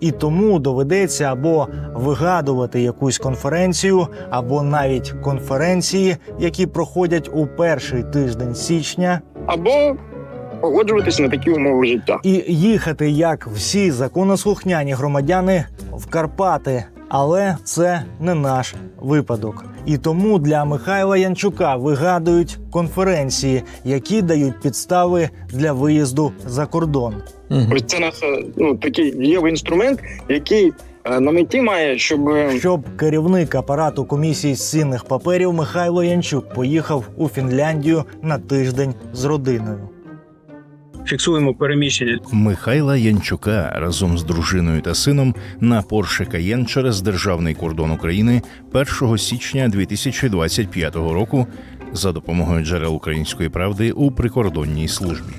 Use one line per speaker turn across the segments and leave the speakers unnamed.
і тому доведеться або вигадувати якусь конференцію, або навіть конференції, які проходять у перший тиждень січня,
або погоджуватися на такі умови життя.
і їхати як всі законослухняні громадяни в Карпати. Але це не наш випадок. І тому для Михайла Янчука вигадують конференції, які дають підстави для виїзду за кордон.
Ось це наш е, ну такий дієвий інструмент, який е, на меті має, щоб е,
Щоб керівник апарату комісії з цінних паперів Михайло Янчук поїхав у Фінляндію на тиждень з родиною.
Фіксуємо переміщення
Михайла Янчука разом з дружиною та сином на Порше Каєн через державний кордон України 1 січня 2025 року за допомогою джерел української правди у прикордонній службі.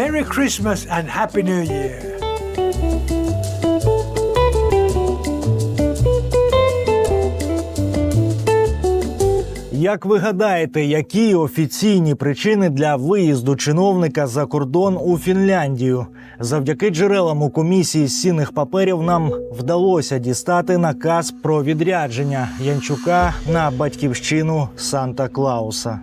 Merry Christmas and Happy New Year.
Як ви гадаєте, які офіційні причини для виїзду чиновника за кордон у Фінляндію? Завдяки джерелам у комісії з цінних паперів нам вдалося дістати наказ про відрядження Янчука на батьківщину Санта Клауса.